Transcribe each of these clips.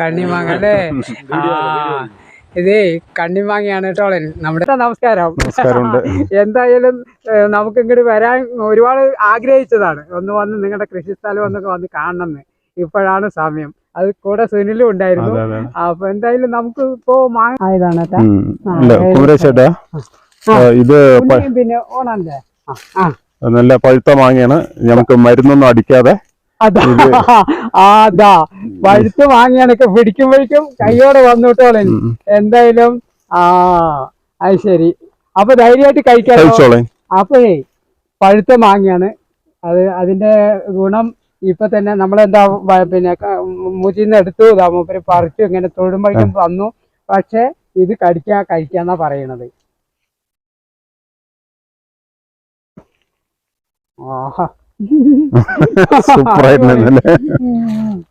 കണ്ണിമാങ്ങ അല്ലേ? ഇത് കണ്ണിമാങ്ങയാണ് കേട്ടോ നമ്മുടെ നമസ്കാരം. എന്തായാലും നമുക്ക് ഇങ്ങോട്ട് വരാൻ ഒരുപാട് ആഗ്രഹിച്ചതാണ്. ഒന്ന് വന്ന് നിങ്ങളുടെ കൃഷിസ്ഥലം ഒന്നൊക്കെ വന്ന് കാണണം ഇപ്പോഴാണ് സമയം. അത് കൂടെ സുനിലും ഉണ്ടായിരുന്നു. അപ്പൊ എന്തായാലും നമുക്ക് ഇപ്പോ മാങ്ങ ആയതാണ്. ഇത് പിന്നെ ഓണല്ലേ? നല്ല പഴുത്ത മാങ്ങയാണ്. നമുക്ക് മരുന്നൊന്നും അടിക്കാതെ അതാ. ആ, അതാ. പഴുത്ത് വാങ്ങിയാണ് പിടിക്കുമ്പോഴേക്കും കൈയോടെ വന്നിട്ടോളെ. എന്തായാലും ആ അത് ശരി. അപ്പൊ ധൈര്യമായിട്ട് കഴിക്കാം അപ്പോഴേ പഴുത്ത മാങ്ങയാണ്. അത് അതിന്റെ ഗുണം ഇപ്പൊ തന്നെ നമ്മളെന്താ പിന്നെ മുച്ചിന്ന് എടുത്തു മൂപ്പര് പറിച്ചു ഇങ്ങനെ തൊഴുമ്പോഴേക്കും വന്നു. പക്ഷെ ഇത് കടിക്കാ കഴിക്കാന്നാ പറയണത്. ആഹാ.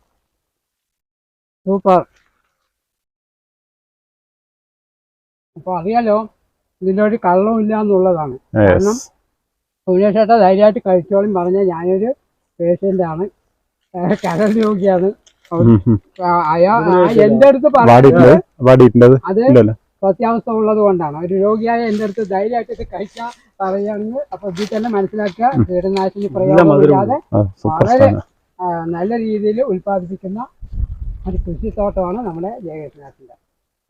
സൂപ്പർ അപ്പൊ അറിയാലോ ഇതിന്റെ ഒരു കള്ളമില്ല എന്നുള്ളതാണ്. കാരണം സുരേഷേട്ട ധൈര്യമായിട്ട് കഴിച്ചോളും പറഞ്ഞ ഞാനൊരു പേഷ്യന്റ് ആണ് കരൾ രോഗിയാണ്. അയാൾ എന്റെ അടുത്ത് പറഞ്ഞത് അത് ഇല്ലല്ലോ. സത്യാവസ്ഥ ഉള്ളത് കൊണ്ടാണ്. ഒരു രോഗിയായ എന്റെ അടുത്ത് ധൈര്യമായിട്ട് ഇത് കഴിക്കാൻ പറയുകയാണെങ്കിൽ അപ്പൊ ഇതിൽ തന്നെ മനസ്സിലാക്കുക. കീടനാശിനി പ്രയോഗമില്ലാതെ ഇല്ലാതെ വളരെ നല്ല രീതിയിൽ ഉൽപ്പാദിപ്പിക്കുന്ന ഒരു കൃഷിത്തോട്ടമാണ് നമ്മുടെ ജയകൃഷ്ണനാഥിന്റെ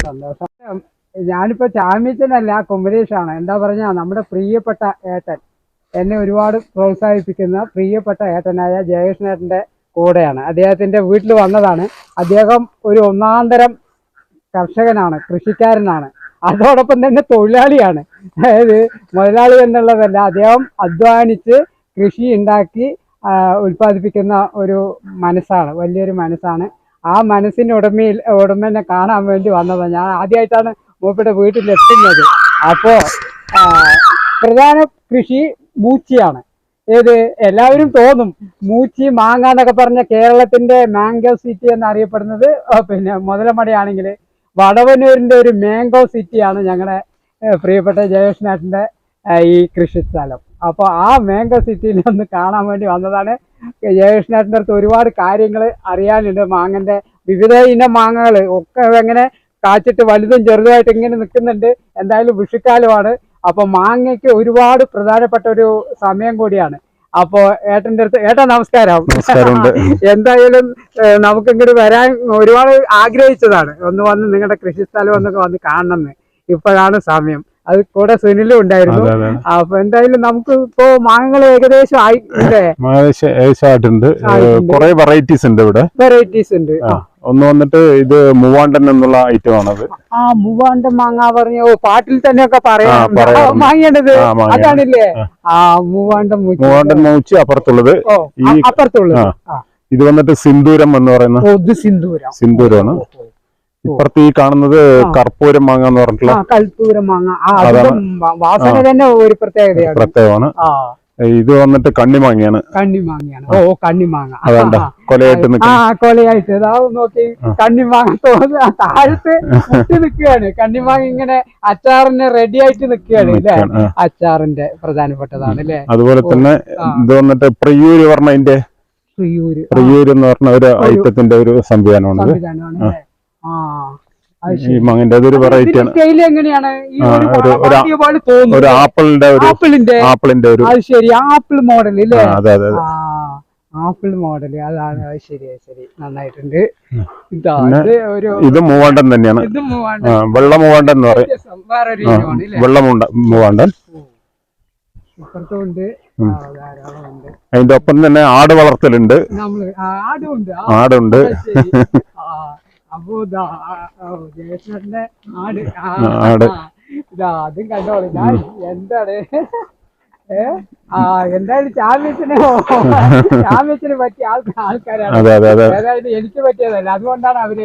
സന്തോഷം. ഞാനിപ്പോ ചാമ്യച്ചനല്ല കുമരേഷാണ് എന്താ പറഞ്ഞാ നമ്മുടെ പ്രിയപ്പെട്ട ഏട്ടൻ എന്നെ ഒരുപാട് പ്രോത്സാഹിപ്പിക്കുന്ന പ്രിയപ്പെട്ട ഏട്ടനായ ജയകൃഷ്ണേട്ടന്റെ കൂടെയാണ്. അദ്ദേഹത്തിന്റെ വീട്ടിൽ വന്നതാണ്. അദ്ദേഹം ഒരു ഒന്നാന്തരം കർഷകനാണ് കൃഷിക്കാരനാണ്. അതോടൊപ്പം തന്നെ തൊഴിലാളിയാണ്. അതായത് മുതലാളി എന്നുള്ളതല്ല അദ്ദേഹം അധ്വാനിച്ച് കൃഷി ഉണ്ടാക്കി ഉൽപ്പാദിപ്പിക്കുന്ന ഒരു മനസ്സാണ് വലിയൊരു മനസ്സാണ് ആ മനസ്സിന്റെ ഉടമയിൽ ഉടമനെ കാണാൻ വേണ്ടി വന്നത്. ഞാൻ ആദ്യമായിട്ടാണ് മൂപ്പയുടെ വീട്ടിലെത്തുന്നത് അപ്പോൾ പ്രധാന കൃഷി മൂച്ചിയാണ്. ഏത്? എല്ലാവരും തോന്നും. മൂച്ചി മാങ്ങ എന്നൊക്കെ പറഞ്ഞ കേരളത്തിന്റെ മാംഗോ സിറ്റി എന്നറിയപ്പെടുന്നത് പിന്നെ മുതലമടയാണെങ്കിൽ വടവന്നൂരിന്റെ ഒരു മാംഗോ സിറ്റിയാണ് ഞങ്ങളുടെ പ്രിയപ്പെട്ട ജയേഷ്നാഥിന്റെ നാട്ടിന്റെ ഈ കൃഷിസ്ഥലം. അപ്പോൾ ആ മാംഗോ സിറ്റിയിൽ ഒന്ന് കാണാൻ വേണ്ടി വന്നതാണ്. ജയകൃഷ്ണേട്ടന്റെ അടുത്ത് ഒരുപാട് കാര്യങ്ങൾ അറിയാനുണ്ട്. മാങ്ങന്റെ വിവിധ ഇനം മാങ്ങകൾ ഒക്കെ എങ്ങനെ കാച്ചിട്ട് വലുതും ചെറുതുമായിട്ട് ഇങ്ങനെ നിൽക്കുന്നുണ്ട്. എന്തായാലും വിഷുക്കാലമാണ്. അപ്പൊ മാങ്ങയ്ക്ക് ഒരുപാട് പ്രധാനപ്പെട്ട ഒരു സമയം കൂടിയാണ്. അപ്പോ ഏട്ടന്റെ അടുത്ത് ഏട്ടാ നമസ്കാരം. എന്തായാലും നമുക്ക് ഇങ്ങോട്ട് വരാൻ ഒരുപാട് ആഗ്രഹിച്ചതാണ്. ഒന്ന് വന്ന് നിങ്ങളുടെ കൃഷി സ്ഥലം ഒന്നൊക്കെ വന്ന് കാണണമെന്ന് ഇപ്പോഴാണ് സമയം. അത് കൂടെ സുനിലും ഉണ്ടായിരുന്നു. അപ്പൊ എന്തായാലും നമുക്ക് ഇപ്പോ മാങ്ങകൾ ഏകദേശം ആയി ഏകദേശം ആയിട്ടുണ്ട്. കുറെ വെറൈറ്റീസ് ഉണ്ട് ഇവിടെ. വെറൈറ്റീസ് ഉണ്ട്. ഒന്ന് വന്നിട്ട് ഇത് മൂവാണ്ടൻ എന്നുള്ള ഐറ്റം ആണത്. ആ മൂവാണ്ടൻ മാങ്ങ പറഞ്ഞു പാട്ടിൽ തന്നെയൊക്കെ പറയാം. ആ, പറയാറുണ്ട്. മാങ്ങേണ്ടത്. അതാണില്ലേ? ആ. മൂവാണ്ടൻ മൂച്ചി. മൂവാണ്ടൻ മൂച്ചി അപ്പുറത്തുള്ളത്. ഈ- അപ്പുറത്തുള്ളത്. ഇത് വന്നിട്ട് സിന്ദൂരം എന്ന് പറയുന്ന സിന്ദൂരം. സിന്ദൂരമാണ്. ഇപ്പുറത്ത് ഈ കാണുന്നത്. കർപ്പൂരം മാങ്ങ എന്ന് പറഞ്ഞിട്ടുള്ള കൽപ്പൂരം മാങ്ങ. വാസന തന്നെ ഒരു പ്രത്യേകതയാണ്. പ്രത്യേകമാണ്. ഇത് വന്നിട്ട് കണ്ണിമാങ്ങയാണ് കണ്ണിമാങ്ങയാണ് ഓ കണ്ണിമാങ്ങ അതാണ്ട കൊലയായിട്ട് ആ കൊലയായിട്ട്. ഇതാ നോക്കി കണ്ണിമാങ്ങ തോന്നുന്നു. താഴത്ത് നിൽക്കുകയാണ്. കണ്ണിമാങ്ങ ഇങ്ങനെ അച്ചാറിന് റെഡി ആയിട്ട് നിൽക്കുകയാണ് അല്ലേ അച്ചാറിന്റെ പ്രധാനപ്പെട്ടതാണ് അല്ലേ അതുപോലെ തന്നെ ഇത് വന്നിട്ട് പ്രിയൂര് പറഞ്ഞ അതിന്റെ പ്രിയൂര്. പ്രിയൂര് എന്ന് പറഞ്ഞ ഒരു ഐറ്റത്തിന്റെ ഒരു സംവിധാനമാണ് സംവിധാനമാണ് ആ ഈ. ഒരു വെറൈറ്റി ആണ്. സ്റ്റൈൽ എങ്ങനെയാണ്? ഒരു ആപ്പിളിന്റെ ഒരു ആപ്പിളിന്റെ ആപ്പിളിന്റെ ഒരു അത് ശരി ആപ്പിൾ മോഡൽ ഇല്ലേ അതെ അതെ ആപ്പിൾ മോഡൽ അതാണ് അത് ശരി ശരി. നന്നായിട്ടുണ്ട്. ഇതാ മൂവാണ്ടൻ തന്നെയാണ്. വെള്ള മൂവാണ്ടൻ എന്ന് പറയും. വെള്ള മൂവാണ്ടൻ. അതിന്റെ ഒപ്പം തന്നെ ആട് വളർത്തലുണ്ട്. ആടുണ്ട്. അപ്പോ ജയേശ്വരന്റെ ആട്. ആട്. ഇതാ അതും കണ്ടോളൂ. ഞാൻ എന്താണ്? ആ എന്തായാലും ചാമ്പ്യൻസിന് ചാമ്പ്യൻസിന് പറ്റിയ ആൾക്കാ ആൾക്കാരാണ്. ഏതായാലും എനിക്ക് പറ്റിയതല്ല. അതുകൊണ്ടാണ് അവർ.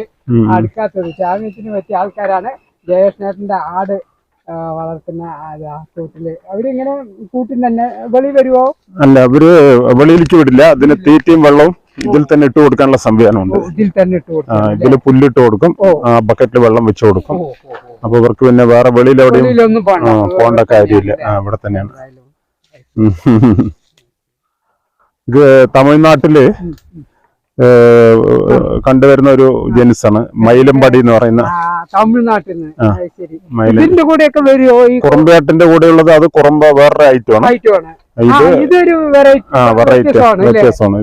അടുക്കാത്തത്. ചാമ്പ്യൻസിന് പറ്റിയ ആൾക്കാരാണ് ജയകൃഷ്ണേട്ടന്റെ ആട് വളർത്തുന്ന കൂട്ടിൽ. അവരിങ്ങനെ കൂട്ടിൽ തന്നെ വെളി വരുവോ? അല്ല അവർ വെളിയിലേക്ക് വിടില്ല അതിന് തീറ്റയും വെള്ളവും ഇതിൽ തന്നെ ഇട്ട് കൊടുക്കാനുള്ള സംവിധാനമുണ്ട്. ഇതിൽ തന്നെ ഇട്ട് കൊടുക്കും ഇതിൽ പുല്ലിട്ട് കൊടുക്കും ബക്കറ്റിൽ വെള്ളം വെച്ച് കൊടുക്കും. അപ്പൊ ഇവർക്ക് പിന്നെ വേറെ വെളിയിൽ എവിടെയും പോകണ്ട. കാര്യമില്ല. ഇവിടെ തന്നെയാണ്. ഇത് തമിഴ്നാട്ടിൽ കണ്ടുവരുന്ന ഒരു ജനുസാണ് മയിലമ്പാടി എന്ന് പറയുന്ന. തമിഴ്നാട്ടിൽ നിന്ന് ഇതിന്റെ കൂടെയൊക്കെ വരുമോ കൂടെയുള്ളത് അത് കുറുമ്പ വേറൊരു ഐറ്റമാണ്. ഇതൊരു വ്യത്യാസമാണ്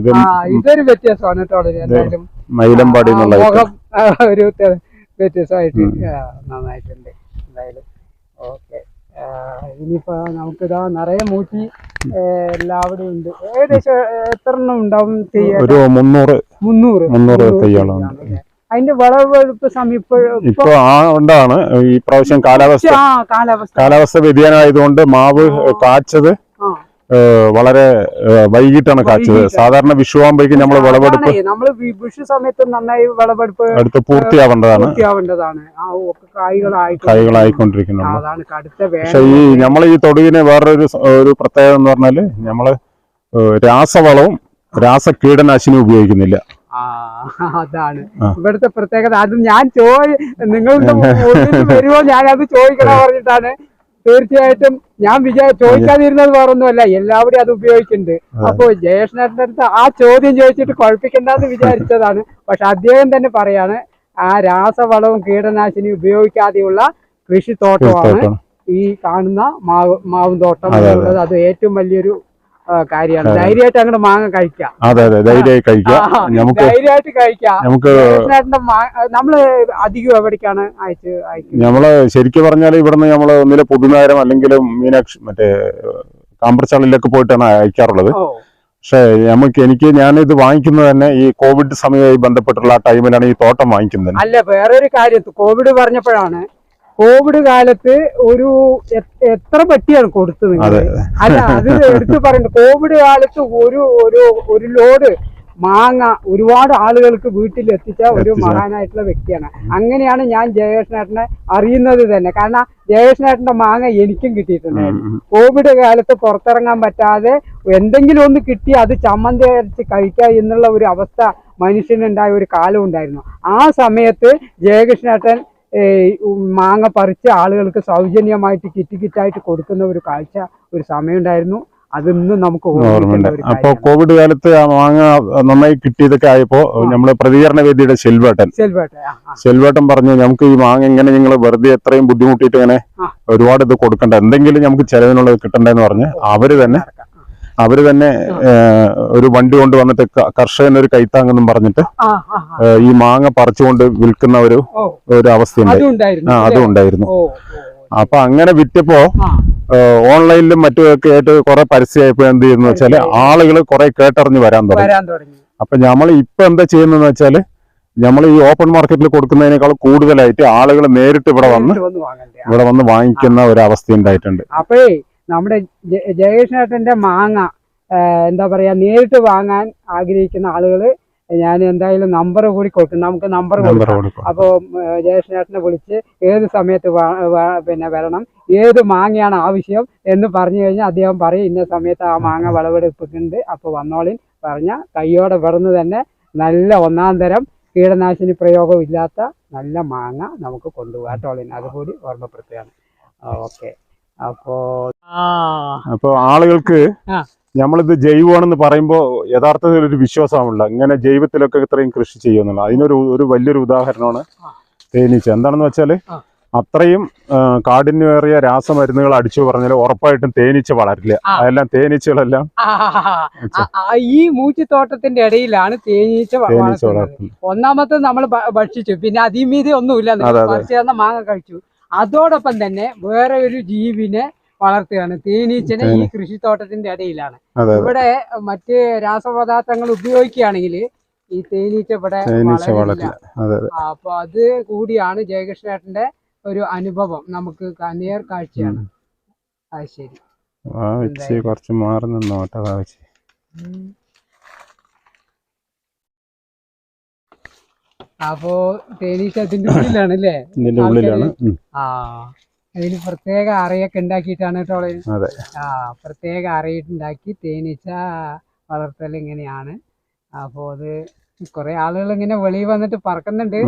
ഇതൊരു വ്യത്യാസമാണ് കേട്ടോ ആ, ഒരു വ്യത്യാസമായിട്ട് നന്നായിട്ടുണ്ട്. എന്തായാലും ഓക്കെ. ഇനിയിപ്പോ നമുക്കിതാ നിറയെ മൂച്ചി എല്ലാവരും എല്ലാവിടെയും ഉണ്ട്. ഏകദേശം എത്ര എണ്ണം ഉണ്ടാവും ഒരു മുന്നൂറ് മുന്നൂറ്. മുന്നൂറ് തയ്യാളാണ് അതിന്റെ വിളവെടുപ്പ് സമയം ഇപ്പൊ ആ ഉണ്ടാണ്. ഈ പ്രാവശ്യം കാലാവസ്ഥ കാലാവസ്ഥ. വ്യതിയാനമായതുകൊണ്ട് മാവ് കാച്ചത് വളരെ വൈകിട്ടാണ് കാച്ചത്. സാധാരണ സാധാരണ വിഷുവാകുമ്പോഴേക്കും നമ്മൾ വിളവെടുപ്പ് നമ്മൾ നമ്മൾ വിഷു സമയത്ത് നന്നായി വിളവെടുപ്പ് അടുത്ത് പൂർത്തിയാവേണ്ടതാണ്. കായികളായിക്കൊണ്ടിരിക്കുന്നു. പക്ഷെ ഈ നമ്മൾ ഈ തൊടുവിനെ വേറൊരു ഒരു പ്രത്യേകത എന്ന് പറഞ്ഞാൽ നമ്മൾ രാസവളവും രാസ കീടനാശിനി ഉപയോഗിക്കുന്നില്ല അതാണ്. ഇവിടുത്തെ പ്രത്യേകത. അത് ഞാൻ ചോ നിങ്ങളുടെ വരുമോ ഞാൻ അത് ചോദിക്കണം പറഞ്ഞിട്ടാണ്. തീർച്ചയായിട്ടും ഞാൻ വിചാ ചോദിക്കാതിരുന്നത് വേറൊന്നുമല്ല. എല്ലാവരും അത് ഉപയോഗിക്കുന്നുണ്ട്. അപ്പൊ ജയേഷനേട്ടന്റെ അടുത്ത് ആ ചോദ്യം ചോദിച്ചിട്ട് കുഴപ്പിക്കണ്ടെന്ന് വിചാരിച്ചതാണ്. പക്ഷെ അദ്ദേഹം തന്നെ പറയാണ് ആ രാസവളവും കീടനാശിനി ഉപയോഗിക്കാതെയുള്ള കൃഷിത്തോട്ടമാണ് തോട്ടം. ഈ കാണുന്ന മാവ് മാവും തോട്ടം. എന്നുള്ളത്. അത് ഏറ്റവും വലിയൊരു കാര്യമാണ്. ധൈര്യമായിട്ട് അങ്ങോട്ട് മാങ്ങ കഴിക്കാം. അതെ അതെ ധൈര്യമായി കഴിക്കാം. നമുക്ക് ധൈര്യമായിട്ട് കഴിക്കാം. നമുക്ക് നമ്മൾ അധികം എവിടേക്കാണ് അയച്ച് നമ്മൾ ശരിക്കും പറഞ്ഞാൽ ഇവിടുന്ന് നമ്മൾ ഒന്നിലെ പുതുനഗരം അല്ലെങ്കിൽ മീനാക്ഷി മറ്റേ കാമ്പർച്ചാളിലൊക്കെ പോയിട്ടാണ് അയക്കാറുള്ളത്. പക്ഷെ പക്ഷേ നമുക്ക് എനിക്ക് ഞാൻ ഇത് വാങ്ങിക്കുന്നത് തന്നെ ഈ കോവിഡ് സമയമായി ബന്ധപ്പെട്ടുള്ള ആ ടൈമിലാണ് ഈ തോട്ടം വാങ്ങിക്കുന്നത്. അല്ല വേറെ ഒരു കാര്യം. കോവിഡ് പറഞ്ഞപ്പോഴാണ് കോവിഡ് കാലത്ത് ഒരു എത്ര പെട്ടിയാണ് കൊടുത്തത് അല്ല അത് എടുത്തു പറയുന്നത് കോവിഡ് കാലത്ത് ഒരു ഒരു ഒരു ലോഡ് മാങ്ങ ഒരുപാട് ആളുകൾക്ക് വീട്ടിൽ എത്തിച്ച ഒരു. മഹാനായിട്ടുള്ള വ്യക്തിയാണ്. അങ്ങനെയാണ് ഞാൻ ജയകൃഷ്ണേട്ടനെ അറിയുന്നത് തന്നെ. കാരണം ജയകൃഷ്ണേട്ടന്റെ മാങ്ങ എനിക്കും കിട്ടിയിട്ടുണ്ടായിരുന്നു. ഉം. കോവിഡ് കാലത്ത് പുറത്തിറങ്ങാൻ പറ്റാതെ എന്തെങ്കിലും ഒന്ന് കിട്ടി അത് ചമ്മന്തി അരച്ച് കഴിക്കുക എന്നുള്ള ഒരു അവസ്ഥ മനുഷ്യനുണ്ടായ ഒരു കാലം ഉണ്ടായിരുന്നു. ആ സമയത്ത് ജയകൃഷ്ണേട്ടൻ മാങ്ങ പറിച്ച് ആളുകൾക്ക് സൗജന്യമായിട്ട് കിറ്റ് കിറ്റായിട്ട് കൊടുക്കുന്ന ഒരു കാഴ്ച ഒരു സമയമുണ്ടായിരുന്നു. അതിന്ന് അതിന്നും നമുക്ക് ഓർമ്മയുണ്ട്. അപ്പൊ കോവിഡ് കാലത്ത് ആ മാങ്ങ നന്നായി കിട്ടിയതൊക്കെ ആയപ്പോ നമ്മൾ പ്രതികരണ വേദിയുടെ ആ. സെൽവേട്ടൻ പറഞ്ഞു നമുക്ക് ഈ മാങ്ങ എങ്ങനെ നിങ്ങൾ വെറുതെ എത്രയും ബുദ്ധിമുട്ടിയിട്ട് ഇങ്ങനെ ഒരുപാട് ഇത് കൊടുക്കണ്ട. എന്തെങ്കിലും നമുക്ക് ചെലവിനുള്ളത് കിട്ടണ്ടെന്ന് പറഞ്ഞ് അവർ തന്നെ അവർ തന്നെ ഒരു വണ്ടി കൊണ്ട് വന്നിട്ട് കർഷകനൊരു ഒരു കൈത്താങ്ങെന്നും പറഞ്ഞിട്ട് ഈ മാങ്ങ പറിച്ചുകൊണ്ട് വിൽക്കുന്ന ഒരു ഒരു അവസ്ഥയുണ്ട്. അതും ഉണ്ടായിരുന്നു. ആ അതും ഉണ്ടായിരുന്നു. അപ്പൊ അങ്ങനെ വിറ്റപ്പോ ഓൺലൈനിലും മറ്റും ഓൺലൈനിലും മറ്റുമൊക്കെ ആയിട്ട് കുറെ പരസ്യമായപ്പോ എന്ത് ചെയ്യുന്ന വെച്ചാൽ ആളുകൾ കുറെ കേട്ടറിഞ്ഞ് വരാൻ തുടങ്ങി. അപ്പൊ നമ്മൾ ഇപ്പൊ എന്താ ചെയ്യുന്നതെന്ന് വെച്ചാൽ നമ്മൾ ഈ ഓപ്പൺ മാർക്കറ്റിൽ കൊടുക്കുന്നതിനേക്കാൾ കൂടുതലായിട്ട് ആളുകൾ നേരിട്ട് ഇവിടെ വന്ന്. ഇവിടെ വന്ന് വാങ്ങിക്കുന്ന ഒരു അവസ്ഥ ഉണ്ടായിട്ടുണ്ട്. അപ്പോഴേ നമ്മുടെ ജയകൃഷ്ണേട്ടന്റെ മാങ്ങ എന്താ പറയുക നേരിട്ട് വാങ്ങാൻ ആഗ്രഹിക്കുന്ന ആളുകൾ ഞാൻ എന്തായാലും നമ്പർ കൂടി കൊടുക്കും. നമുക്ക് നമ്പർ കൊടുക്കും. അപ്പോൾ ജയകൃഷ്ണേട്ടനെ വിളിച്ച് ഏത് സമയത്ത് പിന്നെ വരണം ഏത് മാങ്ങയാണ് ആവശ്യം എന്ന് പറഞ്ഞു കഴിഞ്ഞാൽ അദ്ദേഹം പറയും ഇന്ന സമയത്ത് ആ മാങ്ങ വിളവെടുപ്പിക്കുന്നുണ്ട്. അപ്പോൾ വന്നോളിൻ പറഞ്ഞ കയ്യോടെ വിടന്ന് തന്നെ നല്ല ഒന്നാം തരം കീടനാശിനി പ്രയോഗം ഇല്ലാത്ത നല്ല മാങ്ങ നമുക്ക് കൊണ്ടുപോകാം. കേട്ടോളിൻ അതുകൂടി ഓർമ്മപ്പെടുത്തുകയാണ്. ഓക്കെ. അപ്പോ അപ്പൊ ആളുകൾക്ക്. നമ്മളിത് ജൈവമാണെന്ന് പറയുമ്പോൾ യഥാർത്ഥത്തിൽ ഒരു വിശ്വാസമാണല്ലോ. ഇങ്ങനെ ജൈവത്തിലൊക്കെ ഇത്രയും കൃഷി ചെയ്യുന്നുള്ളത് അതിനൊരു ഒരു വലിയൊരു ഉദാഹരണമാണ് തേനീച്ച. എന്താണെന്ന് വെച്ചാൽ ആ. അത്രയും കാഠിന്യമേറിയ രാസമരുന്നുകൾ അടിച്ചു പറഞ്ഞാൽ ഉറപ്പായിട്ടും തേനീച്ച വളരില്ല. അതെല്ലാം തേനീച്ചകളെല്ലാം ഈ മൂച്ചിത്തോട്ടത്തിന്റെ ഇടയിലാണ് തേനീച്ച വളർത്തുന്നത്. ഒന്നാമത്തെ നമ്മൾ ഭക്ഷിച്ചു. പിന്നെ അതിമീതി ഒന്നുമില്ല. മാങ്ങ കഴിച്ചു. അതോടൊപ്പം തന്നെ വേറെ ഒരു ജീവിനെ വളർത്തുകയാണ്. തേനീച്ചനെ ഈ കൃഷിത്തോട്ടത്തിന്റെ ഇടയിലാണ് ഇവിടെ മറ്റ് രാസപദാർത്ഥങ്ങൾ ഉപയോഗിക്കുകയാണെങ്കിൽ ഈ തേനീച്ച ഇവിടെ അപ്പൊ അത് കൂടിയാണ് ജയകൃഷ്ണേട്ടന്റെ ഒരു അനുഭവം. നമുക്ക് നേർ കാഴ്ചയാണ്. അത് ശരി. കുറച്ച് മാറി നിന്നോട്ടെ അതാ വെച്ച് അപ്പോ തേനീച്ച അതിന്റെ ഉള്ളിലാണ് അല്ലേ ഇതിന്റെ ഉള്ളിലാണ്. ആ അതിന് പ്രത്യേക അറയൊക്കെ ഉണ്ടാക്കിയിട്ടാണ് കേട്ടോ. അതെ. ആ പ്രത്യേക അറയിട്ടുണ്ടാക്കി തേനീച്ച വളർത്തൽ ഇങ്ങനെയാണ്. അപ്പോ അത് കുറെ ആളുകൾ ഇങ്ങനെ വെളിയിൽ വന്നിട്ട് പറക്കുന്നുണ്ട്.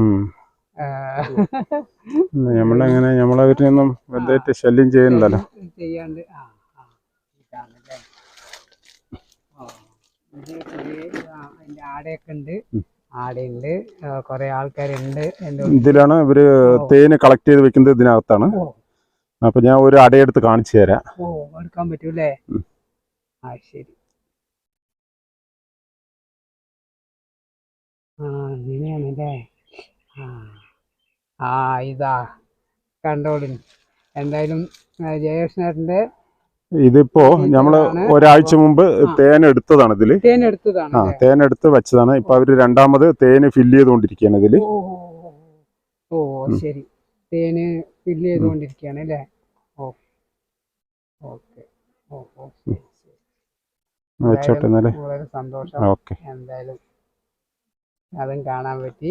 നമ്മളങ്ങനെ നമ്മളവരിനൊന്നും വലുതായിട്ട് ശല്യം ചെയ്യുന്നില്ലല്ലോ ചെയ്യാണ്ട് ആ ആടയൊക്കെ ഉണ്ട്. ആടയുണ്ട്. ആ, കുറെ ആൾക്കാരുണ്ട്. ഇതിലാണ് ഇവർ തേന് കളക്ട് ചെയ്ത് വെക്കുന്നത് ഇതിനകത്താണ്. അപ്പൊ ഞാൻ ഒരു അടയെടുത്ത് കാണിച്ചു തരാം. ഓ എടുക്കാൻ ഉം. ആ ശരി. ആ അങ്ങനെയാണല്ലേ ആ ഇതാ. കണ്ടോളിൻ. എന്തായാലും ജയകൃഷ്ണേട്ടന്റെ ഇതിപ്പോ നമ്മൾ ഒരാഴ്ച മുമ്പ് തേൻ എടുത്തതാണ് ഇതിൽ ആ തേൻ എടുത്ത് വെച്ചതാണ് ഇപ്പൊ അവർ രണ്ടാമത് തേന് ഫില്ല് ചെയ്തുകൊണ്ടിരിക്കുകയാണ് ഇതിൽ. ഓ ശരി. തേന് ഫില്ല് ചെയ്തുകൊണ്ടിരിക്കുകയാണ് അല്ലേ. വെച്ചോട്ടെ വളരെ സന്തോഷം. എന്തായാലും അതും കാണാൻ പറ്റി.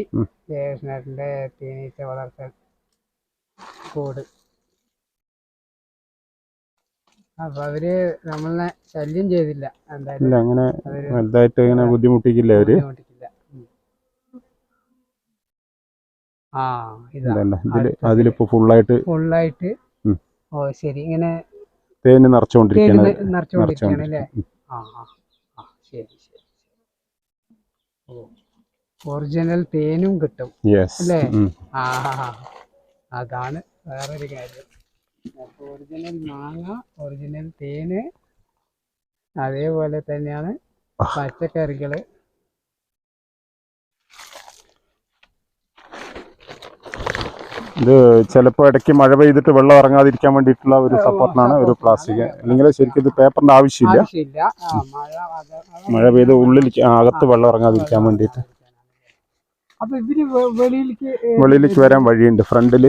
ജയകൃഷ്ണേട്ടന്റെ തേനീച്ച വളർത്തൽ കൂട്. അപ്പൊ അവർ നമ്മളെ ശല്യം ചെയ്തില്ല. എന്തായാലും ഇല്ല അങ്ങനെ അവർ വലുതായിട്ട് ഇങ്ങനെ ബുദ്ധിമുട്ടിക്കില്ല അവർ. ബുദ്ധിമുട്ടിക്കില്ല. ഉം. ആ ഇതാ. ഇതല്ല ഇതിൽ അതിലിപ്പോ ഫുള്ളായിട്ട് ഫുള്ളായിട്ട് ഉം. ഓ ശരി. ഇങ്ങനെ തേന് നിറച്ചുകൊണ്ടിരിക്കുകയാണ് നിറച്ചുകൊണ്ടിരിക്കുകയാണ് അല്ലേ? ആ ആ ആ ശരി ശരി ഓ ഒറിജിനൽ തേനും കിട്ടും യെസ് അല്ലേ? ആ അതാണ് വേറൊരു കാര്യം. അപ്പോൾ ഒറിജിനൽ മാങ്ങ ഒറിജിനൽ തേന് അതേപോലെ തന്നെയാണ് പച്ചക്കറികൾ. ഇത് ചിലപ്പോ ഇടയ്ക്ക് മഴ പെയ്തിട്ട് വെള്ളം ഇറങ്ങാതിരിക്കാൻ വേണ്ടിട്ടുള്ള ഒരു സപ്പോർട്ടിനാണ് ഒരു പ്ലാസ്റ്റിക്. അല്ലെങ്കിൽ ശരിക്കും ഇത് പേപ്പറിന്റെ ആവശ്യമില്ല. മഴ പെയ്ത് ഉള്ളിൽ അകത്ത് വെള്ളം ഇറങ്ങാതിരിക്കാൻ വേണ്ടിയിട്ട്. വെളിയിലേക്ക് വരാൻ വഴിയുണ്ട് ഫ്രണ്ടിൽ.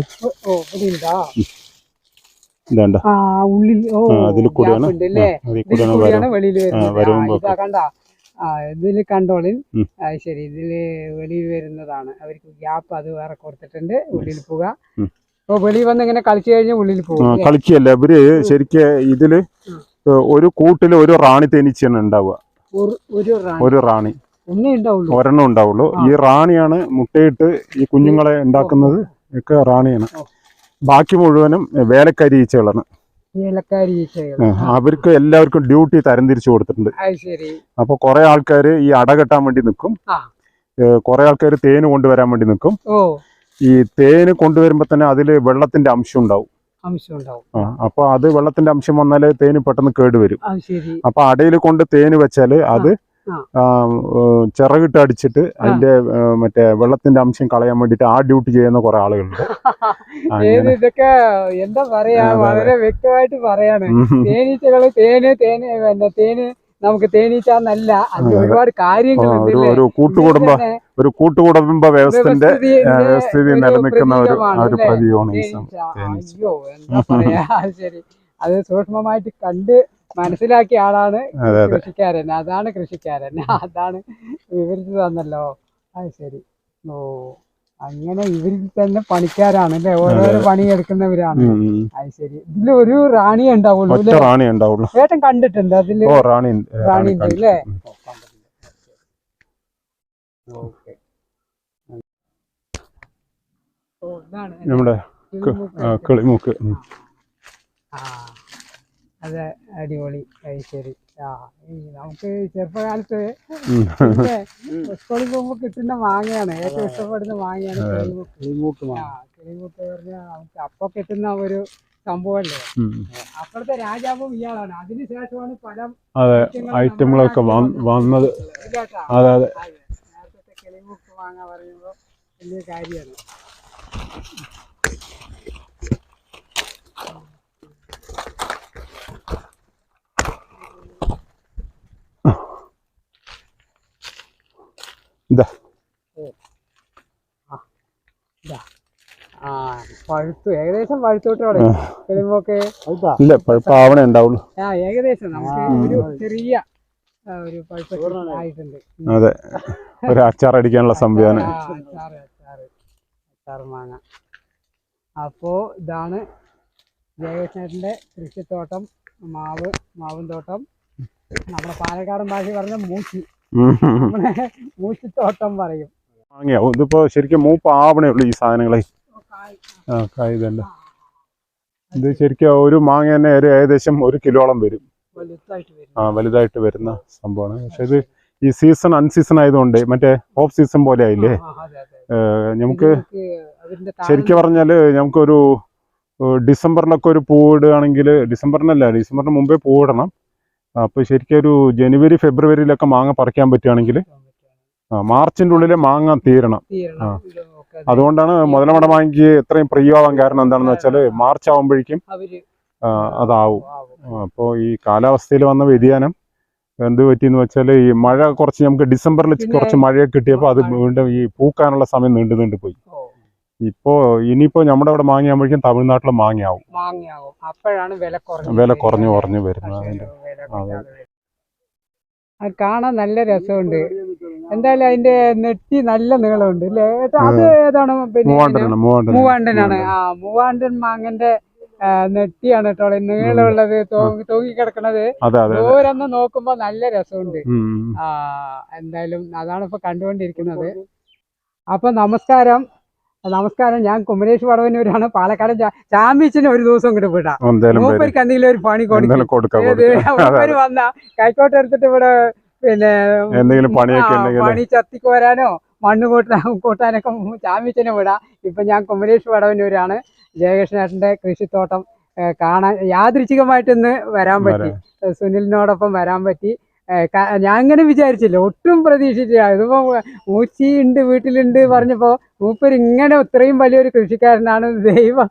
ഇതാണ്ട? ഉള്ളിൽ അതിൽ കൂടെയാണ് ഇതിൽ ഇതിൽ കണ്ടോളിൽ ഉം. ശരി ഇതിൽ വെളിയിൽ വരുന്നതാണ്. അവർക്ക് ഗ്യാപ്പ് അത് വേറെ കൊടുത്തിട്ടുണ്ട്. ഉള്ളിൽ പോവുക. അപ്പൊ വെളിയിൽ വന്ന് ഇങ്ങനെ കളിച്ചു കഴിഞ്ഞാൽ ഉള്ളിൽ പോകും അല്ലേ? കളിക്കുകയല്ല. ഇവർ ശരിക്ക് ഇതിൽ ഒരു കൂട്ടിൽ ഒരു റാണി തേനീച്ചയാണ് ഉണ്ടാവുക. ഒരു- റാണി. ഒരെണ്ണം ഉണ്ടാവുള്ളൂ. ഈ റാണിയാണ് മുട്ടയിട്ട് ഈ കുഞ്ഞുങ്ങളെ ഉണ്ടാക്കുന്നത്. ഒക്കെ റാണിയാണ്. ബാക്കി മുഴുവനും വേലക്കാരി ഈച്ചകളാണ്. അവർക്ക് എല്ലാവർക്കും ഡ്യൂട്ടി തരംതിരിച്ചു കൊടുത്തിട്ടുണ്ട്. അപ്പൊ കുറെ ആൾക്കാർ ഈ അട കെട്ടാൻ വേണ്ടി നിൽക്കും. കുറെ ആൾക്കാർ തേന് കൊണ്ടുവരാൻ വേണ്ടി നിൽക്കും ഈ തേന് കൊണ്ടുവരുമ്പോ തന്നെ അതിൽ വെള്ളത്തിന്റെ അംശം ഉണ്ടാവും. അപ്പൊ അത് വെള്ളത്തിന്റെ അംശം വന്നാൽ തേന് പെട്ടെന്ന് കേടുവരും. അപ്പൊ അടയിൽ കൊണ്ട് തേന് വെച്ചാൽ അത് ചിറകിട്ട് അടിച്ചിട്ട് അതിന്റെ മറ്റേ വെള്ളത്തിന്റെ അംശം കളയാൻ വേണ്ടിട്ട് ആ ഡ്യൂട്ടി ചെയ്യുന്ന കുറെ ആളുകളുണ്ട്. ഇതൊക്കെ എന്താ പറയാ. വളരെ വ്യക്തമായിട്ട് പറയാണ്. തേനീച്ചകൾ തേന് തേന് പിന്നെ തേന് നമുക്ക് തേനീച്ച എന്നല്ല അതിൽ ഒരുപാട് കാര്യങ്ങളുണ്ട് ഒരു കൂട്ടുകുടുംബ ഒരു കൂട്ടുകുടുംബ വ്യവസ്ഥന്റെ വ്യവസ്ഥിതി നിലനിൽക്കുന്ന ഒരു ഒരു അല്ലേ? പ്രതീകമാണ് ഈ സം- തേനീച്ച. തേനീച്ച. അയ്യോ എന്താ പറയാ? ശരി. അത് സൂക്ഷ്മമായിട്ട് കണ്ട് മനസ്സിലാക്കിയ ആളാണ് കൃഷിക്കാരൻ. അതാണ് കൃഷിക്കാരൻ. അതാണ് വിവരിച്ചു തന്നല്ലോ അത് ശരി. ഓ അങ്ങനെ ഇവരിൽ തന്നെ പണിക്കാരാണ് അല്ലെ? ഓരോരോ പണി എടുക്കുന്നവരാണ് ഉം, ഉം. അത് ശരി. ഇതിൽ ഒരു റാണി ഉണ്ടാവുള്ളൂ റാണി ഉണ്ടാവുള്ളൂ. ഏട്ടൻ കണ്ടിട്ടുണ്ട് അതിൽ? റാണി ഉണ്ട്. റാണി ഉണ്ട്. അല്ലേ? ഓക്കെ. നമ്മുടെ കിളിമൂക്ക്. ആ. അതെ അടിപൊളി. അത് ശരി. ആ ഈ നമുക്ക് ചെറുപ്പകാലത്ത് സ്കൂളിൽ പോകുമ്പോൾ കിട്ടുന്ന മാങ്ങയാണ്. ഏറ്റവും ഇഷ്ടപ്പെടുന്ന മാങ്ങയാണ് കിളിമൂക്ക്. പറഞ്ഞാൽ നമുക്ക് അപ്പൊ കിട്ടുന്ന ഒരു സംഭവമല്ലേ ഉം. അപ്പോഴത്തെ രാജാവും ഇയാളാണ്. അതിനുശേഷമാണ് പല അതെ ഐറ്റങ്ങളൊക്കെ വന്നത്. അതെ അതെ. അതെ. നേരത്തെ കിളിമൂക്ക് മാങ്ങ പറയുമ്പോൾ വലിയ കാര്യമാണ്. ഇതാ പഴുത്തു. ഏകദേശം പഴുത്തോട്ടോടെ കിളിമൂക്ക് ഇല്ല പഴുപ്പാവണേ ഉണ്ടാവുള്ളൂ. ആ ഏകദേശം നമുക്ക് ഒരു ചെറിയ ഒരു പഴുപ്പൊക്കെ ആയിട്ടുണ്ട്. അതെ. ഒരു അച്ചാർ അടിക്കാനുള്ള സംവിധാനം. അച്ചാറ് അച്ചാറ്. അച്ചാറ് മാങ്ങ. അപ്പോ ഇതാണ് ജയകൃഷ്ണേട്ടന്റെ കൃഷിത്തോട്ടം മാവ് മാവും തോട്ടം. നമ്മുടെ പാലക്കാടൻ ഭാഷ പറഞ്ഞ മൂച്ചി. മൂച്ചിത്തോട്ടം പറയും. മാങ്ങയാവും ഇതിപ്പോ ശരിക്കും മൂപ്പ് ആവണേ ഉള്ളൂ ഈ സാധനങ്ങളെ. ആ കായതല്ല ഇത് ശരിക്കും ഒരു മാങ്ങ തന്നെ ഒരു ഏകദേശം ഒരു കിലോളം വരും. ആ വലുതായിട്ട് വരുന്ന സംഭവമാണ്. പക്ഷെ ഇത് ഈ സീസൺ അൺസീസൺ ആയതുകൊണ്ട് മറ്റേ ഓഫ് സീസൺ പോലെ ആയില്ലേ? നമുക്ക് ശരിക്കും പറഞ്ഞാൽ നമുക്കൊരു ഡിസംബറിലൊക്കെ ഒരു പൂവിടുകയാണെങ്കിൽ ഡിസംബറിനല്ല ഡിസംബറിന് മുമ്പേ പൂവിടണം. അപ്പൊ ശരിക്കും ഒരു ജനുവരി ഫെബ്രുവരിയിലൊക്കെ മാങ്ങ പറിക്കാൻ പറ്റുകയാണെങ്കിൽ മാർച്ചിന്റെ ഉള്ളിൽ മാങ്ങ തീരണം. ആ. അതുകൊണ്ടാണ് മുതലമട മാങ്ങിക്ക് എത്രയും പ്രിയമാവാൻ കാരണം എന്താണെന്ന് വെച്ചാൽ മാർച്ച് ആവുമ്പോഴേക്കും അതാവും. അപ്പോ അപ്പോൾ ഈ കാലാവസ്ഥയിൽ വന്ന വ്യതിയാനം എന്ത് പറ്റിയെന്ന് വെച്ചാൽ ഈ മഴ കുറച്ച് നമുക്ക് ഡിസംബറിൽ കുറച്ച് മഴയൊക്കെ കിട്ടിയപ്പോൾ അത് വീണ്ടും ഈ പൂക്കാനുള്ള സമയം നീണ്ടു നീണ്ടു പോയി. ഇപ്പോ ഇനിയിപ്പോ നമ്മുടെ അവിടെ മാങ്ങയാകുമ്പോഴേക്കും തമിഴ്നാട്ടിൽ മാങ്ങയാവും. വില കുറഞ്ഞു കുറഞ്ഞു വരുന്നത്. അതെ. കാണാൻ നല്ല രസമുണ്ട്. എന്തായാലും അതിന്റെ നെറ്റി നല്ല നീളമുണ്ട് അല്ലേ? അത് ഏതാണ്? പിന്നെ മൂവാണ്ടനാണ്. ആ മൂവാണ്ടൻ മാങ്ങന്റെ നെറ്റിയാണ് കേട്ടോ നീളമുള്ളത് തൂങ്ങി തൂങ്ങി കിടക്കണത്. അതെ അതെ ദൂരന്ന് നോക്കുമ്പോ നല്ല രസമുണ്ട്. ആ എന്തായാലും അതാണ് ഇപ്പൊ കണ്ടുകൊണ്ടിരിക്കുന്നത് അപ്പൊ നമസ്കാരം. നമസ്കാരം ഞാൻ കുമരേഷ് വടവന്നൂരാണ്. പാലക്കാട് ചാമ്പ്യൻസിന് ഒരു ദിവസം ഇങ്ങോട്ട് വിടാം. മൂപ്പർക്ക് എന്തെങ്കിലും ഒരു പണി കൊടുക്കും. മൂപ്പര് വന്ന കൈക്കോട്ട് എടുത്തിട്ട് ഇവിടെ പിന്നെ എന്തെങ്കിലും പണിയൊക്കെ പണി ചത്തിക്ക് വരാനോ മണ്ണ് കൂട്ടാൻ കൂട്ടാനൊക്കെ ചാമ്പ്യച്ചിനെ വിടാം. ഇപ്പൊ ഞാൻ കുമരേഷ് വടവന്നൂരാണ്. ജയകൃഷ്ണേട്ടന്റെ കൃഷിത്തോട്ടം കാണാൻ യാദൃച്ഛികമായിട്ട് ഇന്ന് വരാൻ പറ്റി. സുനിലിനോടൊപ്പം വരാൻ പറ്റി. ഞാൻ ഇങ്ങനെ വിചാരിച്ചില്ല. ഒട്ടും പ്രതീക്ഷിച്ചില്ല. ഇതിപ്പോ മൂച്ചി ഉണ്ട് വീട്ടിലുണ്ട് പറഞ്ഞപ്പോ മൂപ്പര് ഇങ്ങനെ ഇത്രയും വലിയൊരു കൃഷിക്കാരനാണ് ദൈവം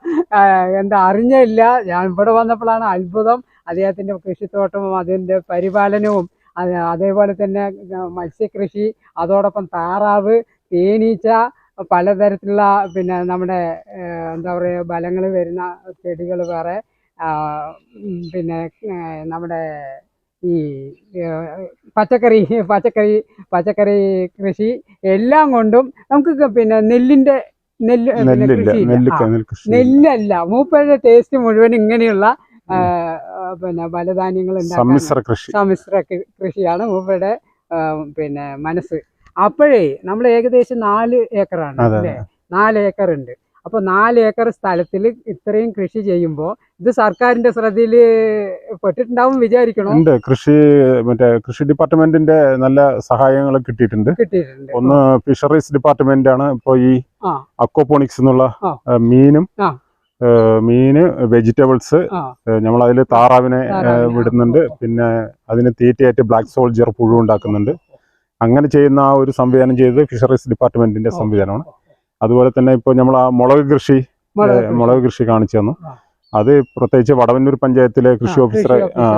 എന്താ അറിഞ്ഞില്ല. ഞാൻ ഇവിടെ വന്നപ്പോഴാണ് അത്ഭുതം. അദ്ദേഹത്തിന്റെ കൃഷിത്തോട്ടവും അതിന്റെ പരിപാലനവും അതേപോലെ തന്നെ മത്സ്യകൃഷി അതോടൊപ്പം താറാവ് തേനീച്ച പലതരത്തിലുള്ള പിന്നെ നമ്മുടെ എന്താ പറയുക ബലങ്ങൾ വരുന്ന ചെടികൾ വേറെ പിന്നെ നമ്മുടെ ഈ പച്ചക്കറി പച്ചക്കറി പച്ചക്കറി കൃഷി എല്ലാം കൊണ്ടും നമുക്ക് പിന്നെ നെല്ലിന്റെ നെല്ല് നെല്ലില്ല മൂപ്പയുടെ ടേസ്റ്റ് മുഴുവൻ ഇങ്ങനെയുള്ള പിന്നെ ബലധാന്യങ്ങൾ സമ്മിശ്ര കൃഷി. സമ്മിശ്ര കൃഷിയാണ് മൂപ്പയുടെ പിന്നെ മനസ്സ്. അപ്പോഴേ നമ്മൾ ഏകദേശം നാല് ഏക്കറാണ് അല്ലേ? നാല് ഏക്കർ ഉണ്ട് അപ്പൊ നാല് ഏക്കർ സ്ഥലത്തിൽ ഇത്രയും കൃഷി ചെയ്യുമ്പോൾ ഇത് സർക്കാരിന്റെ ശ്രദ്ധയിൽ പെട്ടിട്ടുണ്ടാവും വിചാരിക്കണം? ഉണ്ട്. കൃഷി മറ്റേ കൃഷി ഡിപ്പാർട്ട്മെന്റിന്റെ നല്ല സഹായങ്ങൾ കിട്ടിയിട്ടുണ്ട്. കിട്ടിയിട്ടുണ്ട്. ഒന്ന് ഫിഷറീസ് ഡിപ്പാർട്ട്മെന്റ് ആണ് ഇപ്പോൾ ഈ. അക്വപോണിക്സ് എന്നുള്ള മീനും മീന് വെജിറ്റബിൾസ് നമ്മൾ അതിൽ താറാവിനെ വിടുന്നുണ്ട്. പിന്നെ അതിന് തീറ്റയായിട്ട് ബ്ലാക്ക് സോൾജിയർ പുഴു ഉണ്ടാക്കുന്നുണ്ട്. അങ്ങനെ ചെയ്യുന്ന ആ ഒരു സംവിധാനം ചെയ്തത് ഫിഷറീസ് ഡിപ്പാർട്ട്മെന്റിന്റെ. സംവിധാനമാണ്. അതുപോലെ തന്നെ ഇപ്പോൾ നമ്മൾ ആ മുളക് കൃഷി. മുളക് കൃഷി. കാണിച്ചു തന്നു. അത് പ്രത്യേകിച്ച് വടവന്നൂർ പഞ്ചായത്തിലെ കൃഷി ഓഫീസർ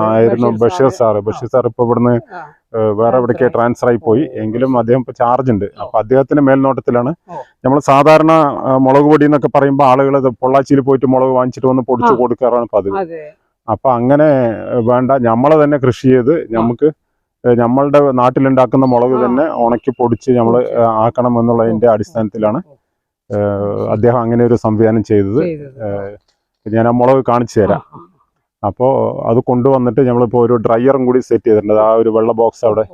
ആയിരുന്നു ബഷീർ സാർ ബഷീർ സാർ ഇപ്പോൾ ഇവിടുന്ന് വേറെ എവിടേക്ക് ട്രാൻസ്ഫർ ആയി പോയി. എങ്കിലും അദ്ദേഹം ഇപ്പോൾ ചാർജ് ഉണ്ട്. അപ്പൊ അദ്ദേഹത്തിന്റെ മേൽനോട്ടത്തിലാണ് നമ്മൾ സാധാരണ മുളക് പൊടി എന്നൊക്കെ പറയുമ്പോൾ ആളുകൾ പൊള്ളാച്ചിയിൽ പോയിട്ട് മുളക് വാങ്ങിച്ചിട്ട് വന്ന് പൊടിച്ച്. കൊടുക്കാറാണ് പതിവ്. അപ്പൊ അങ്ങനെ വേണ്ട. നമ്മളെ തന്നെ കൃഷി ചെയ്ത് നമുക്ക് ഞമ്മളുടെ നമ്മളുടെ നാട്ടിലുണ്ടാക്കുന്ന മുളക് തന്നെ ഉണക്കി പൊടിച്ച് നമ്മൾ ആക്കണം എന്നുള്ളതിന്റെ അടിസ്ഥാനത്തിലാണ് അദ്ദേഹം അങ്ങനെ ഒരു സംവിധാനം ചെയ്തത്. ഞാൻ ആ മുളക് കാണിച്ചു തരാം. അപ്പോ അപ്പോൾ അത് കൊണ്ടുവന്നിട്ട് നമ്മളിപ്പോൾ ഒരു ഡ്രയറും കൂടി സെറ്റ് ചെയ്തിട്ടുണ്ട്. ആ ഒരു വെള്ള ബോക്സ് അവിടെ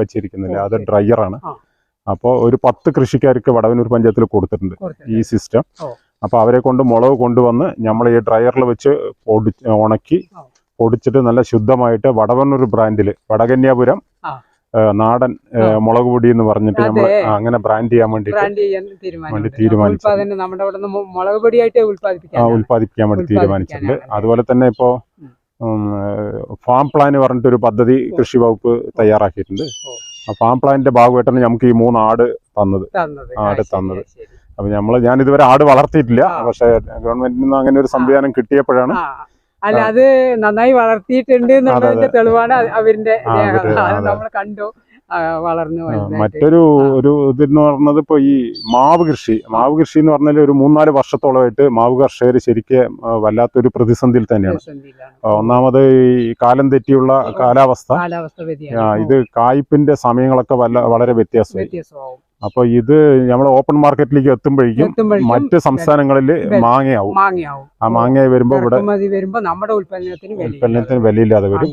വെച്ചിരിക്കുന്നില്ല. അത് ഡ്രയറാണ്. അപ്പോ അപ്പോൾ ഒരു പത്ത് കൃഷിക്കാർക്ക് വടവനൂർ പഞ്ചായത്തിൽ കൊടുത്തിട്ടുണ്ട്. ഈ സിസ്റ്റം. അപ്പൊ അപ്പോൾ അവരെ കൊണ്ട് മുളക് കൊണ്ടുവന്ന് നമ്മൾ ഈ ഡ്രയറിൽ വെച്ച് പൊടി ഉണക്കി പൊടിച്ചിട്ട് നല്ല ശുദ്ധമായിട്ട് വടവന്നൂർ ബ്രാൻഡിൽ വടകന്യാപുരം നാടൻ മുളക് പൊടി എന്ന് പറഞ്ഞിട്ട് നമ്മൾ അങ്ങനെ ബ്രാൻഡ് ചെയ്യാൻ വേണ്ടി വേണ്ടി തീരുമാനിച്ചു. ഉത്പാദിപ്പിക്കാൻ നമ്മുടെ അവിടെ നിന്ന് മുളക് പൊടിയായിട്ട് ഉൽപ്പാദിപ്പിക്കാൻ ഉൽപ്പാദിപ്പിക്കാൻ വേണ്ടി തീരുമാനിച്ചിട്ടുണ്ട്. അതുപോലെ തന്നെ ഇപ്പോ. ഫാം പ്ലാൻ പറഞ്ഞിട്ട് ഒരു പദ്ധതി കൃഷി വകുപ്പ് തയ്യാറാക്കിയിട്ടുണ്ട്. ആ ഫാം പ്ലാനിന്റെ ഭാഗമായിട്ടാണ് നമുക്ക് ഈ മൂന്ന് ആട് തന്നത്. ആട് തന്നത്. അപ്പൊ നമ്മൾ ഞാൻ ഇതുവരെ ആട് വളർത്തിയിട്ടില്ല. പക്ഷെ ഗവൺമെന്റിൽ നിന്ന് അങ്ങനെ ഒരു സംവിധാനം കിട്ടിയപ്പോഴാണ് അല്ല അത് നന്നായി വളർത്തിയിട്ടുണ്ട് എന്നുള്ളതിന്റെ തെളിവാണ് അവരിന്റെ. നമ്മൾ കണ്ടു. വളർന്നു. മറ്റൊരു ഒരു ഇതെന്ന് പറഞ്ഞത് ഇപ്പൊ ഈ മാവ് കൃഷി. മാവ് കൃഷി എന്ന് പറഞ്ഞാൽ ഒരു മൂന്നാൽ വർഷത്തോളമായിട്ട് മാവ് കർഷകർ ശരിക്കും വല്ലാത്തൊരു പ്രതിസന്ധിയിൽ തന്നെയാണ്. ഒന്നാമത് ഈ കാലം തെറ്റിയുള്ള കാലാവസ്ഥ. ഇത് കായ്പിന്റെ സമയങ്ങളൊക്കെ വല്ല വളരെ വ്യത്യാസമായി. വ്യത്യാസമാവും അപ്പൊ ഇത് നമ്മൾ ഓപ്പൺ മാർക്കറ്റിലേക്ക് എത്തുമ്പോഴേക്കും മറ്റ് സംസ്ഥാനങ്ങളിൽ മാങ്ങയാവും. മാങ്ങയാവും. ആ മാങ്ങയായി വരുമ്പോൾ ഇവിടെ നമ്മുടെ ഉൽപ്പന്നത്തിന് വില വിലയില്ലാതെ വരും.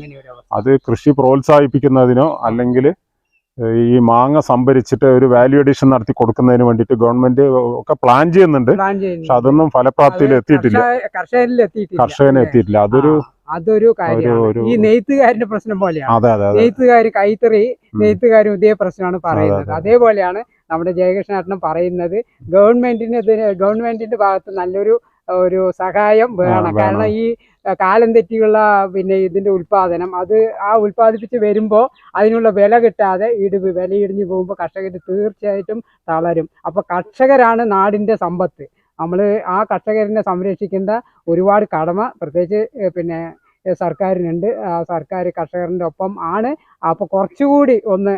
അത് കൃഷി പ്രോത്സാഹിപ്പിക്കുന്നതിനോ അല്ലെങ്കിൽ ഈ മാങ്ങ സംഭരിച്ചിട്ട് ഒരു വാല്യൂ അഡീഷൻ നടത്തി കൊടുക്കുന്നതിന് വേണ്ടിട്ട് ഗവൺമെന്റ് ഒക്കെ പ്ലാൻ ചെയ്യുന്നുണ്ട്. പക്ഷെ അതൊന്നും ഫലപ്രാപ്തിയിൽ എത്തിയിട്ടില്ല. കർഷകന് എത്തിയിട്ടില്ല. അതൊരു അതൊരു കാര്യമാണ്. ഈ നെയ്ത്തുകാരന്റെ പ്രശ്നം പോലെയാണ്. നെയ്ത്തുകാർ കൈത്തറി. നെയ്ത്തുകാരും ഇതേ പ്രശ്നമാണ് പറയുന്നത്. അതെ. അതേപോലെയാണ് നമ്മുടെ ജയകൃഷ്ണേട്ടനും പറയുന്നത് ഗവൺമെന്റിന് ഇതിന് ഗവൺമെന്റിന്റെ ഭാഗത്ത് നല്ലൊരു ഒരു സഹായം വേണം. കാരണം ഈ കാലം തെറ്റിയുള്ള പിന്നെ ഇതിന്റെ ഉൽപാദനം അത് ആ ഉൽപാദിപ്പിച്ച് വരുമ്പോൾ അതിനുള്ള വില കിട്ടാതെ ഇടിവ് വില ഇടിഞ്ഞു പോകുമ്പോൾ കർഷകർ തീർച്ചയായിട്ടും തളരും. അപ്പോൾ കർഷകരാണ് നാടിന്റെ സമ്പത്ത്. നമ്മൾ ആ കർഷകരിനെ സംരക്ഷിക്കേണ്ട ഒരുപാട് കടമ പ്രത്യേകിച്ച് പിന്നെ സർക്കാരിനുണ്ട്. ആ സർക്കാർ കർഷകരുടെ ഒപ്പം ആണ്. അപ്പോൾ കുറച്ചുകൂടി ഒന്ന്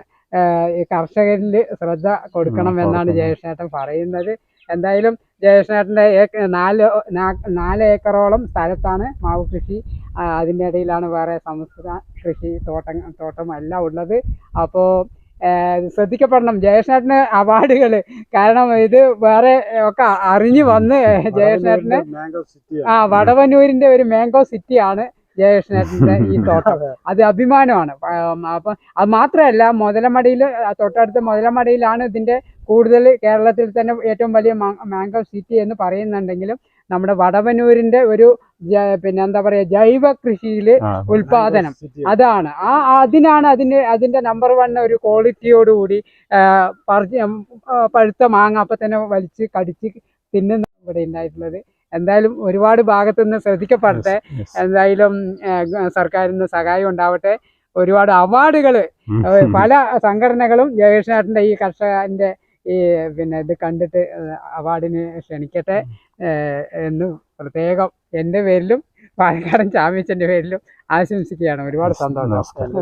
കർഷകരിൽ ശ്രദ്ധ കൊടുക്കണം എന്നാണ്. ജയകൃഷ്ണേട്ടൻ പറയുന്നത്. എന്തായാലും ജയകൃഷ്ണേട്ടന്റെ നാല് നാല് ഏക്കറോളം സ്ഥലത്താണ് മാവ് കൃഷി. അതിന്റെ ഇടയിലാണ് വേറെ സംസ്കൃത കൃഷി തോട്ടം തോട്ടം എല്ലാം ഉള്ളത് അപ്പോൾ ശ്രദ്ധിക്കപ്പെടണം. ജയകൃഷ്ണേട്ടന് അവാർഡുകൾ കാരണം ഇത് വേറെ ഒക്കെ അറിഞ്ഞു വന്ന് ജയകൃഷ്ണേട്ടന് ആ വടവന്നൂരിന്റെ ഒരു മാംഗോ സിറ്റിയാണ് ജയകൃഷ്ണേട്ടന്റെ ഈ തോട്ടം. അത് അഭിമാനമാണ്. അപ്പൊ അത് മാത്രമല്ല മുതലമടിയിൽ തൊട്ടടുത്ത മുതലമടിയിലാണ് ഇതിന്റെ കൂടുതൽ കേരളത്തിൽ തന്നെ ഏറ്റവും വലിയ മാ- മാംഗോ സിറ്റി എന്ന് പറയുന്നുണ്ടെങ്കിലും നമ്മുടെ വടവനൂരിന്റെ ഒരു പിന്നെ എന്താ പറയാ ജൈവ കൃഷിയിൽ ഉൽപാദനം. അതാണ്. ആ അതിനാണ് അതിന്റെ അതിന്റെ നമ്പർ വൺ ഒരു ക്വാളിറ്റിയോടുകൂടി പറിച്ച് പഴുത്ത മാങ്ങ അപ്പം തന്നെ വലിച്ച് കടിച്ച് തിന്നുന്ന ഇവിടെ ഉണ്ടായിട്ടുള്ളത്. എന്തായാലും ഒരുപാട് ഭാഗത്തു നിന്ന് ശ്രദ്ധിക്കപ്പെടട്ടെ. എന്തായാലും സർക്കാരിൽ നിന്ന് സഹായം ഉണ്ടാവട്ടെ ഒരുപാട് അവാർഡുകൾ. പല സംഘടനകളും ജയകൃഷ്ണേട്ടന്റെ ഈ കർഷകന്റെ ഈ പിന്നെ ഇത് കണ്ടിട്ട് അവാർഡിന് ക്ഷണിക്കട്ടെ എന്ന് പ്രത്യേകം എന്റെ പേരിലും പാലക്കാടൻ ചാമ്യച്ചന്റെ പേരിലും ആശംസിക്കുകയാണ് ഒരുപാട് സന്തോഷം